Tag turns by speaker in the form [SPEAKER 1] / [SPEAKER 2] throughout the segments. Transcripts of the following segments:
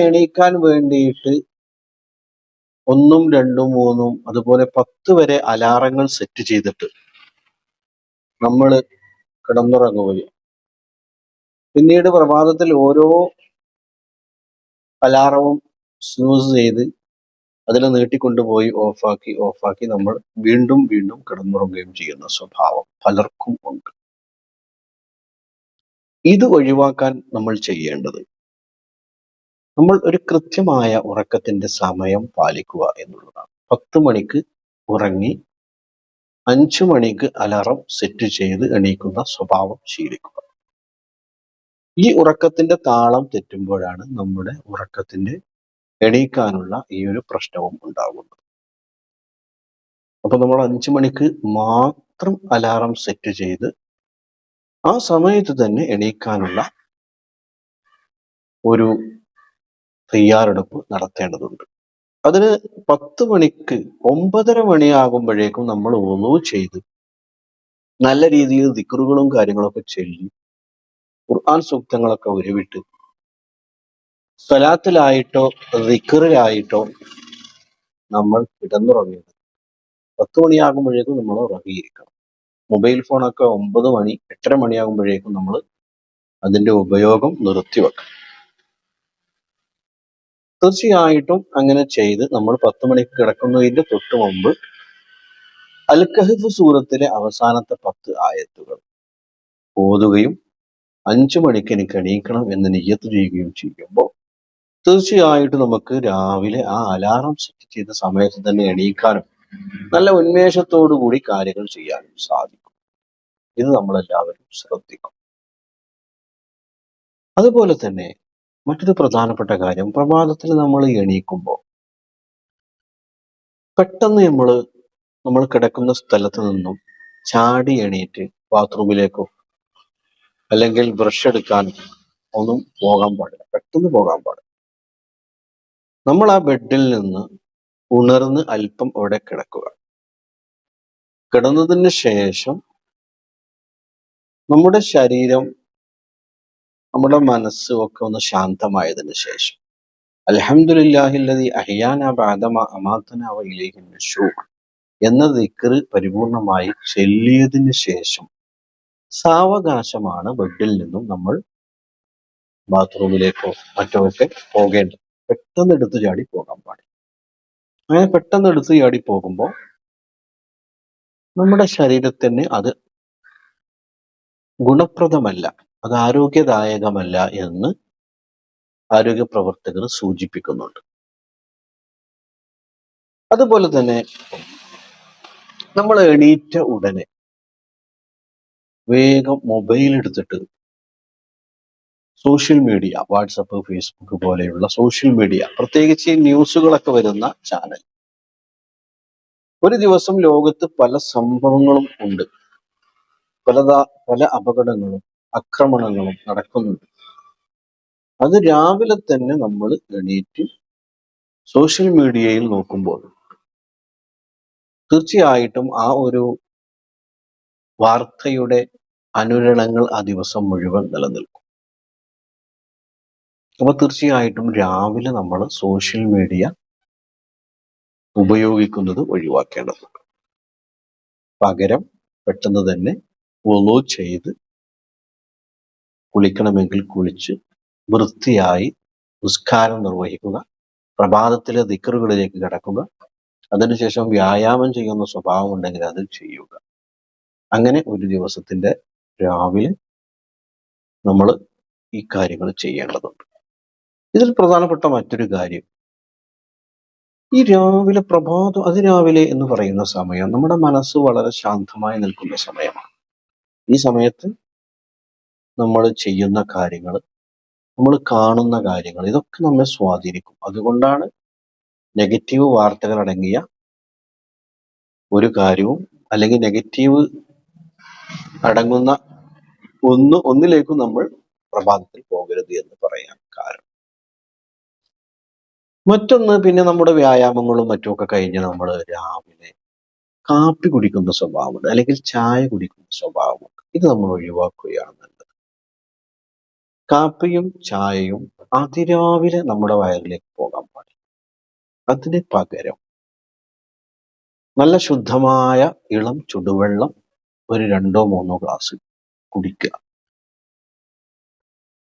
[SPEAKER 1] എണീക്കാൻ വേണ്ടിയിട്ട് ഒന്നും രണ്ടും മൂന്നും അതുപോലെ പത്ത് വരെ അലാറങ്ങൾ സെറ്റ് ചെയ്തിട്ട് നമ്മൾ കിടന്നുറങ്ങുകയും പിന്നീട് പ്രഭാതത്തിൽ ഓരോ അലാറവും സ്നൂസ് ചെയ്ത് അതിൽ നീട്ടിക്കൊണ്ടുപോയി ഓഫാക്കി ഓഫാക്കി നമ്മൾ വീണ്ടും വീണ്ടും കിടന്നുറങ്ങുകയും ചെയ്യുന്ന സ്വഭാവം പലർക്കും ഉണ്ട്. ഇത് ഒഴിവാക്കാൻ നമ്മൾ ചെയ്യേണ്ടത് നമ്മൾ ഒരു കൃത്യമായ ഉറക്കത്തിന്റെ സമയം പാലിക്കുക എന്നുള്ളതാണ്. പത്ത് മണിക്ക് ഉറങ്ങി അഞ്ചു മണിക്ക് അലാറം സെറ്റ് ചെയ്ത് എണീക്കുന്ന സ്വഭാവം ശീലിക്കുക. ഈ ഉറക്കത്തിന്റെ താളം തെറ്റുമ്പോഴാണ് നമ്മുടെ ഉറക്കത്തിന്റെ എണീക്കാനുള്ള ഈ ഒരു പ്രശ്നവും ഉണ്ടാകുന്നത് അപ്പൊ നമ്മൾ അഞ്ചു മണിക്ക് മാത്രം അലാറം സെറ്റ് ചെയ്ത് ആ സമയത്ത് തന്നെ എണീക്കാനുള്ള ഒരു തയ്യാറെടുപ്പ് നടത്തേണ്ടതുണ്ട്. അതിന് പത്ത് മണിക്ക് ഒമ്പതര മണിയാകുമ്പോഴേക്കും നമ്മൾ ഒന്നു ചെയ്ത് നല്ല രീതിയിൽ ദിക്റുകളും കാര്യങ്ങളൊക്കെ ചൊല്ലി ഖുർആൻ സൂക്തങ്ങളൊക്കെ ഉരുവിട്ട് സ്വലാത്തിലായിട്ടോ റിക്കറിലായിട്ടോ നമ്മൾ കിടന്നുറങ്ങിയത് പത്ത് മണിയാകുമ്പോഴേക്കും നമ്മൾ ഉറങ്ങിയിരിക്കണം. മൊബൈൽ ഫോണൊക്കെ ഒമ്പത് മണി എട്ടര മണിയാകുമ്പോഴേക്കും നമ്മൾ അതിന്റെ ഉപയോഗം നിർത്തിവെക്കണം. തീർച്ചയായിട്ടും അങ്ങനെ ചെയ്ത് നമ്മൾ പത്ത് മണിക്ക് കിടക്കുന്നതിന്റെ തൊട്ട് മുമ്പ് അൽ സൂറത്തിലെ അവസാനത്തെ പത്ത് ആയത്തുകൾ ഓതുകയും അഞ്ചു മണിക്ക് എനിക്ക് എണീക്കണം എന്ന് നിയ്യത്ത് ചെയ്യുകയും ചെയ്യുമ്പോൾ തീർച്ചയായിട്ടും നമുക്ക് രാവിലെ ആ അലാറം സെറ്റ് ചെയ്ത സമയത്ത് തന്നെ എണീക്കാനും നല്ല ഉന്മേഷത്തോടു കൂടി കാര്യങ്ങൾ ചെയ്യാനും സാധിക്കും. ഇത് നമ്മളെല്ലാവരും ശ്രദ്ധിക്കും അതുപോലെ തന്നെ മറ്റൊരു പ്രധാനപ്പെട്ട കാര്യം പ്രഭാതത്തിൽ നമ്മൾ എണീക്കുമ്പോൾ പെട്ടെന്ന് നമ്മൾ നമ്മൾ കിടക്കുന്ന സ്ഥലത്ത് നിന്നും ചാടി എണീറ്റ് ബാത്റൂമിലേക്കോ അല്ലെങ്കിൽ ബ്രഷ് എടുക്കാൻ ഒന്നും പോകാൻ പാടില്ല. പെട്ടെന്ന് പോകാൻ പാടില്ല. നമ്മൾ ആ ബെഡിൽ നിന്ന് ഉണർന്ന് അല്പം അവിടെ കിടക്കുക. കിടന്നതിന് ശേഷം നമ്മുടെ ശരീരം നമ്മുടെ മനസ്സും ഒക്കെ ഒന്ന് ശാന്തമായതിനു ശേഷം. അലഹമുല്ലാഹില്ലതി അഹിയാന ബാദമ അമാത്തന വയിലേക്ക് നഷൂർ എന്ന ദിക്കർ പരിപൂർണമായി ചൊല്ലിയതിന് ശേഷം സാവകാശമാണ് ബെഡിൽ നിന്നും നമ്മൾ ബാത്റൂമിലേക്കോ മറ്റോ ഒക്കെ പോകേണ്ടത്. പെട്ടെന്ന് എടുത്ത് ചാടി പോകാൻ പാടില്ല. അങ്ങനെ പെട്ടെന്ന് എടുത്ത് ചാടി പോകുമ്പോൾ നമ്മുടെ ശരീരത്തിന് അത് ഗുണപ്രദമല്ല. അത് ആരോഗ്യദായകമല്ല എന്ന് ആരോഗ്യ പ്രവർത്തകർ സൂചിപ്പിക്കുന്നുണ്ട്. അതുപോലെ തന്നെ നമ്മൾ എണീറ്റ ഉടനെ വേഗം മൊബൈൽ എടുത്തിട്ട് സോഷ്യൽ മീഡിയ വാട്സപ്പ് ഫേസ്ബുക്ക് പോലെയുള്ള സോഷ്യൽ മീഡിയ പ്രത്യേകിച്ച് ന്യൂസുകളൊക്കെ വരുന്ന ചാനൽ ഒരു ദിവസം ലോകത്ത് പല സംഭവങ്ങളും ഉണ്ട്. പലതാ പല അപകടങ്ങളും ആക്രമണങ്ങളും നടക്കുന്നുണ്ട്. അത് രാവിലെ തന്നെ നമ്മൾ എണീറ്റ് സോഷ്യൽ മീഡിയയിൽ നോക്കുമ്പോൾ തീർച്ചയായിട്ടും ആ ഒരു വാർത്തയുടെ അനുരണങ്ങൾ ആ ദിവസം മുഴുവൻ നിലനിൽക്കും. അപ്പൊ തീർച്ചയായിട്ടും രാവിലെ നമ്മൾ സോഷ്യൽ മീഡിയ ഉപയോഗിക്കുന്നത് ഒഴിവാക്കേണ്ടതുണ്ട്. പകരം പെട്ടെന്ന് തന്നെ വൊളു ചെയ്ത് കുളിക്കണമെങ്കിൽ കുളിച്ച് വൃത്തിയായി നിസ്കാരം നിർവഹിക്കുക പ്രഭാതത്തിലെ ദിക്കറുകളിലേക്ക് കിടക്കുക അതിനുശേഷം വ്യായാമം ചെയ്യുന്ന സ്വഭാവം ഉണ്ടെങ്കിൽ അത് ചെയ്യുക. അങ്ങനെ ഒരു ദിവസത്തിന്റെ രാവിലെ നമ്മൾ ഈ കാര്യങ്ങൾ ചെയ്യേണ്ടതുണ്ട്. ഇതിൽ പ്രധാനപ്പെട്ട മറ്റൊരു കാര്യം ഈ രാവിലെ പ്രഭാതം അതിരാവിലെ എന്ന് പറയുന്ന സമയം നമ്മുടെ മനസ്സ് വളരെ ശാന്തമായി നിൽക്കുന്ന സമയമാണ്. ഈ സമയത്ത് നമ്മൾ ചെയ്യുന്ന കാര്യങ്ങൾ നമ്മൾ കാണുന്ന കാര്യങ്ങൾ ഇതൊക്കെ നമ്മെ സ്വാധീനിക്കും. അതുകൊണ്ടാണ് നെഗറ്റീവ് വാർത്തകൾ അടങ്ങിയ ഒരു കാര്യവും അല്ലെങ്കിൽ നെഗറ്റീവ് അടങ്ങുന്ന ഒന്ന് ഒന്നിലേക്കും നമ്മൾ പ്രഭാതത്തിൽ പോകരുത് എന്ന് പറയാൻ കാരണം. മറ്റൊന്ന് പിന്നെ നമ്മുടെ വ്യായാമങ്ങളും മറ്റുമൊക്കെ കഴിഞ്ഞ് നമ്മൾ രാവിലെ കാപ്പി കുടിക്കുന്ന സ്വഭാവമുണ്ട് അല്ലെങ്കിൽ ചായ കുടിക്കുന്ന സ്വഭാവമുണ്ട്. ഇത് നമ്മൾ ഒഴിവാക്കുകയാണ് നല്ലത് കാപ്പിയും ചായയും അതിരാവിലെ നമ്മുടെ വയറിലേക്ക് പോകാൻ പാടില്ല. അതിന് പകരം നല്ല ശുദ്ധമായ ഇളം ചുടുവെള്ളം ഒരു രണ്ടോ മൂന്നോ ഗ്ലാസ് കുടിക്കുക.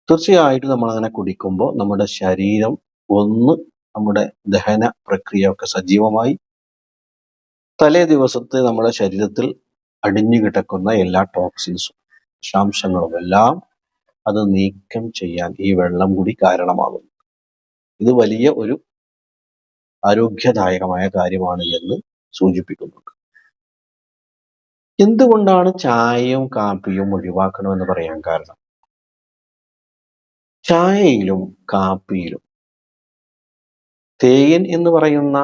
[SPEAKER 1] തീർച്ചയായിട്ടും നമ്മൾ അങ്ങനെ കുടിക്കുമ്പോൾ നമ്മുടെ ശരീരം ഒന്ന് നമ്മുടെ ദഹന പ്രക്രിയ ഒക്കെ സജീവമായി. തലേ ദിവസത്തെ നമ്മുടെ ശരീരത്തിൽ അടിഞ്ഞു കിടക്കുന്ന എല്ലാ ടോക്സിൻസും വിഷാംശങ്ങളും എല്ലാം അത് നീക്കം ചെയ്യാൻ ഈ വെള്ളം കൂടി കാരണമാകുന്നു. ഇത് വലിയ ഒരു ആരോഗ്യദായകമായ കാര്യമാണ് എന്ന് സൂചിപ്പിക്കുന്നുണ്ട്. എന്തുകൊണ്ടാണ് ചായയും കാപ്പിയും ഒഴിവാക്കണമെന്ന് പറയാൻ കാരണം? ചായയിലും കാപ്പിയിലും തേയിൻ എന്ന് പറയുന്ന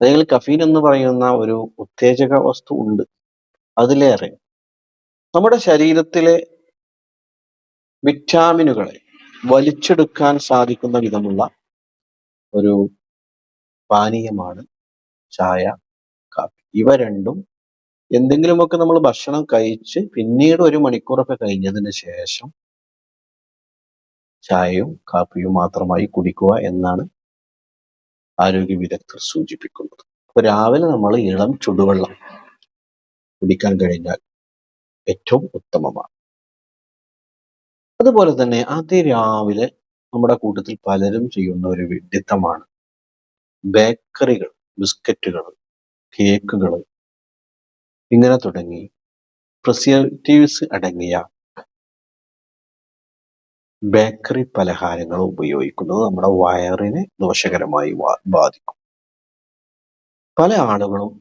[SPEAKER 1] അല്ലെങ്കിൽ കഫീൻ എന്ന് പറയുന്ന ഒരു ഉത്തേജക വസ്തു ഉണ്ട്. അതിലേറെ നമ്മുടെ ശരീരത്തിലെ വിറ്റാമിനുകളെ വലിച്ചെടുക്കാൻ സാധിക്കുന്ന വിധമുള്ള ഒരു പാനീയമാണ് ചായ കാപ്പി. ഇവ രണ്ടും എന്തെങ്കിലുമൊക്കെ നമ്മൾ ഭക്ഷണം കഴിച്ച് പിന്നീട് ഒരു മണിക്കൂറൊക്കെ കഴിഞ്ഞതിന് ശേഷം ചായയും കാപ്പിയും മാത്രമായി കുടിക്കുക എന്നാണ് ആരോഗ്യ വിദഗ്ധർ സൂചിപ്പിക്കുന്നത്. അപ്പൊ രാവിലെ നമ്മൾ ഇളം ചുടുവെള്ളം കുടിക്കാൻ കഴിഞ്ഞാൽ ഏറ്റവും ഉത്തമമാണ്. അതുപോലെ തന്നെ അതിരാവിലെ നമ്മുടെ കൂട്ടത്തിൽ പലരും ചെയ്യുന്ന ഒരു വിഡിത്തമാണ് ബേക്കറികൾ ബിസ്ക്കറ്റുകൾ കേക്കുകൾ ഇങ്ങനെ തുടങ്ങി പ്രിസർവേറ്റീവ്സ് അടങ്ങിയ ബേക്കറി പലഹാരങ്ങൾ ഉപയോഗിക്കുന്നത് നമ്മുടെ വയറിനെ ദോഷകരമായി ബാധിക്കും. പല ആളുകളും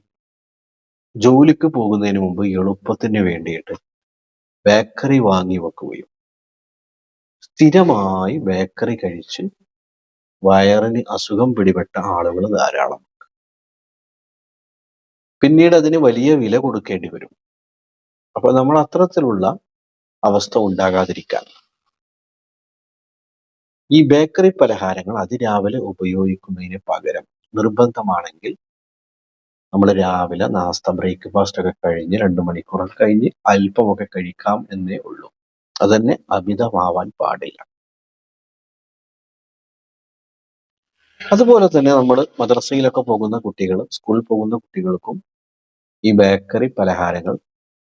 [SPEAKER 1] ജോലിക്ക് പോകുന്നതിന് മുമ്പ് എളുപ്പത്തിന് വേണ്ടിയിട്ട് ബേക്കറി വാങ്ങി വെക്കുകയും സ്ഥിരമായി ബേക്കറി കഴിച്ച് വയറിന് അസുഖം പിടിപെട്ട ആളുകൾ ധാരാളം. പിന്നീട് അതിന് വലിയ വില കൊടുക്കേണ്ടി വരും. അപ്പൊ നമ്മൾ അത്തരത്തിലുള്ള അവസ്ഥ ഉണ്ടാകാതിരിക്കാൻ. ഈ ബേക്കറി പലഹാരങ്ങൾ അതിരാവിലെ ഉപയോഗിക്കുന്നതിന് പകരം നിർബന്ധമാണെങ്കിൽ നമ്മൾ രാവിലെ നാസ്ത ബ്രേക്ക്ഫാസ്റ്റ് ഒക്കെ കഴിഞ്ഞ് രണ്ട് മണിക്കൂറൊക്കെ കഴിഞ്ഞ് അല്പമൊക്കെ കഴിക്കാം എന്നേ ഉള്ളൂ. അതന്നെ അമിതമാവാൻ പാടില്ല. അതുപോലെ തന്നെ നമ്മൾ മദ്രസയിലൊക്കെ പോകുന്ന കുട്ടികൾ സ്കൂളിൽ പോകുന്ന കുട്ടികൾക്കും ഈ ബേക്കറി പലഹാരങ്ങൾ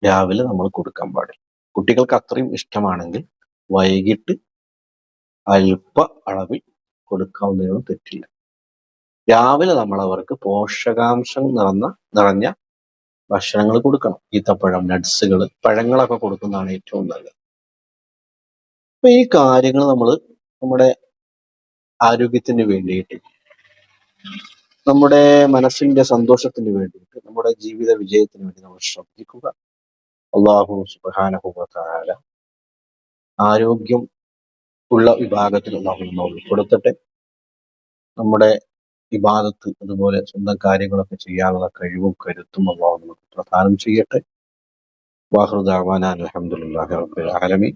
[SPEAKER 1] രാവിലെ നമ്മൾ കൊടുക്കാൻ പാടില്ല. കുട്ടികൾക്ക് അത്രയും ഇഷ്ടമാണെങ്കിൽ വൈകിട്ട് അല്പ അളവിൽ കൊടുക്കാവുന്നതിനും തെറ്റില്ല. രാവിലെ നമ്മൾ അവർക്ക് പോഷകാംശം നിറഞ്ഞ നിറഞ്ഞ ഭക്ഷണങ്ങൾ കൊടുക്കണം. ഈത്തപ്പഴം നട്സുകൾ പഴങ്ങളൊക്കെ കൊടുക്കുന്നതാണ് ഏറ്റവും നല്ലത്. അപ്പൊ ഈ കാര്യങ്ങൾ നമ്മൾ നമ്മുടെ ആരോഗ്യത്തിന് വേണ്ടിയിട്ട് നമ്മുടെ മനസ്സിന്റെ സന്തോഷത്തിന് വേണ്ടിയിട്ട് നമ്മുടെ ജീവിത വിജയത്തിന് വേണ്ടി നമ്മൾ ശ്രദ്ധിക്കുക. അള്ളാഹു സുബാനഹുബാല ആരോഗ്യം ഉള്ള വിഭാഗത്തിൽ നമ്മൾ ഉൾപ്പെടുത്തട്ടെ നമ്മുടെ ഇബാദത്ത് അതുപോലെ സ്വന്തം കാര്യങ്ങളൊക്കെ ചെയ്യാനുള്ള കഴിവും കരുത്തും അള്ളാഹു നമുക്ക് പ്രദാനം ചെയ്യട്ടെ. വാഹൃദാവാൻ അലഹമുല്ലാ റബ്ബിൽ ആലമീൻ.